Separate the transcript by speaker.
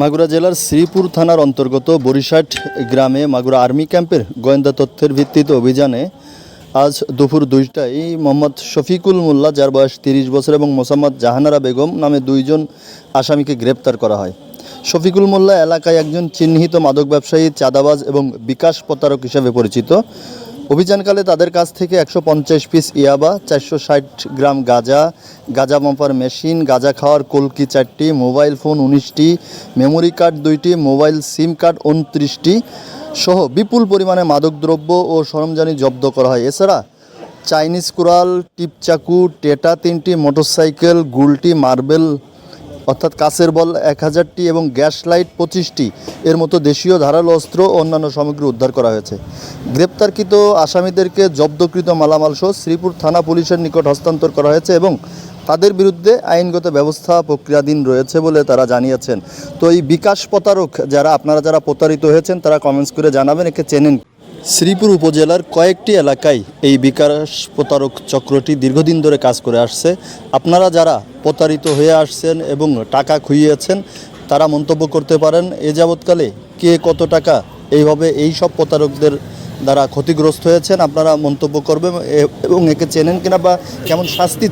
Speaker 1: মাগুরা জেলার শ্রীপুর থানার অন্তর্গত বরিশাট গ্রামে মাগুরা আর্মি ক্যাম্পের গোয়েন্দা তথ্যের ভিত্তিতে অভিযানে আজ দুপুর দুইটায় মোহাম্মদ শফিকুল মোল্লা, যার বয়স তিরিশ বছর, এবং মোসাম্মদ জাহানারা বেগম নামে দুইজন আসামিকে গ্রেপ্তার করা হয়। শফিকুল মোল্লা এলাকায় একজন চিহ্নিত মাদক ব্যবসায়ী, চাঁদাবাজ এবং বিকাশ প্রতারক হিসেবে পরিচিত। অভিযানকালে তাদের কাছ থেকে একশো পঞ্চাশ পিস ইয়াবা, চারশো ষাট গ্রাম গাঁজা গাঁজা মাপার মেশিন, গাঁজা খাওয়ার কলকি চারটি, মোবাইল ফোন উনিশটি, মেমোরি কার্ড দুইটি, মোবাইল সিম কার্ড উনত্রিশটি সহ বিপুল পরিমাণে মাদকদ্রব্য ও সরঞ্জানি জব্দ করা হয়। এছাড়া চাইনিজ কুড়াল টিপচাকু, টেটা তিনটি, মোটরসাইকেল, গুলটি, মার্বেল অর্থাৎ কাছের বল এক হাজারটি এবং গ্যাস লাইট পঁচিশটি। এর মতো দেশীয় ধারালো অস্ত্র ও অন্যান্য সামগ্রী উদ্ধার করা হয়েছে। গ্রেপ্তারকৃত আসামিদেরকে জব্দকৃত মালামাল সহ শ্রীপুর থানা পুলিশের নিকট হস্তান্তর করা হয়েছে এবং তাদের বিরুদ্ধে আইনগত ব্যবস্থা প্রক্রিয়াধীন রয়েছে বলে তারা জানিয়েছেন। তো এই বিকাশ প্রতারক যারা, আপনারা যারা প্রতারিত হয়েছেন, তারা কমেন্টস করে জানাবেন, একে চেনেন শ্রীপুর উপজেলার কয়েকটি এলাকায় এই বিকাশ প্রতারক চক্রটি দীর্ঘদিন ধরে কাজ করে আসছে। আপনারা যারা প্রতারিত হয়ে আসছেন এবং টাকা খুইয়েছেন, তারা মন্তব্য করতে পারেন, এ যাবৎকালে কে কত টাকা এইভাবে এই সব প্রতারকদের দ্বারা ক্ষতিগ্রস্ত হয়েছেন, আপনারা মন্তব্য করবেন এবং একে চেনেন কিনা বা কেমন শাস্তি